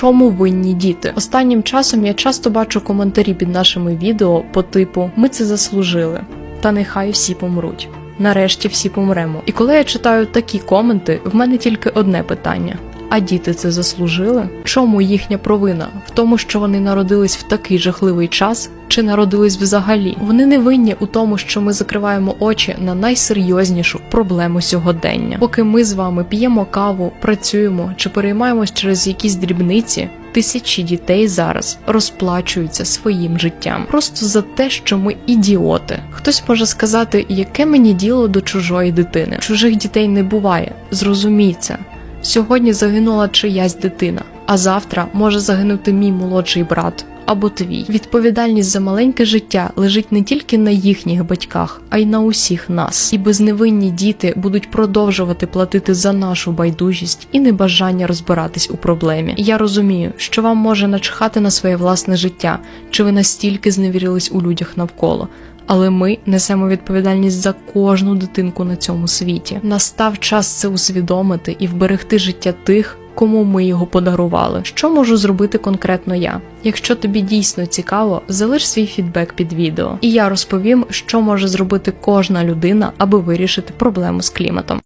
чому винні діти? Останнім часом я часто бачу коментарі під нашими відео по типу Ми це заслужили, та нехай всі помруть. Нарешті всі помремо. І коли я читаю такі коменти, в мене тільки одне питання. А діти це заслужили? Чому їхня провина? В тому, що вони народились в такий жахливий час, чи народились взагалі? Вони не винні у тому, що ми закриваємо очі на найсерйознішу проблему сьогодення. Поки ми з вами п'ємо каву, працюємо чи переймаємось через якісь дрібниці. Тисячі дітей зараз розплачуються своїм життям просто за те, що ми ідіоти. Хтось може сказати, яке мені діло до чужої дитини. Чужих дітей не буває. Зрозумій це. Сьогодні загинула чиясь дитина, а завтра може загинути мій молодший брат або твій. Відповідальність за маленьке життя лежить не тільки на їхніх батьках, а й на усіх нас. І безневинні діти будуть продовжувати платити за нашу байдужість і небажання розбиратись у проблемі. Я розумію, що вам може начхати на своє власне життя, чи ви настільки зневірились у людях навколо. Але ми несемо відповідальність за кожну дитинку на цьому світі. Настав час це усвідомити і вберегти життя тих, кому ми його подарували. Що можу зробити конкретно я? Якщо тобі дійсно цікаво, залиш свій фідбек під відео, і я розповім, що може зробити кожна людина, аби вирішити проблему з кліматом.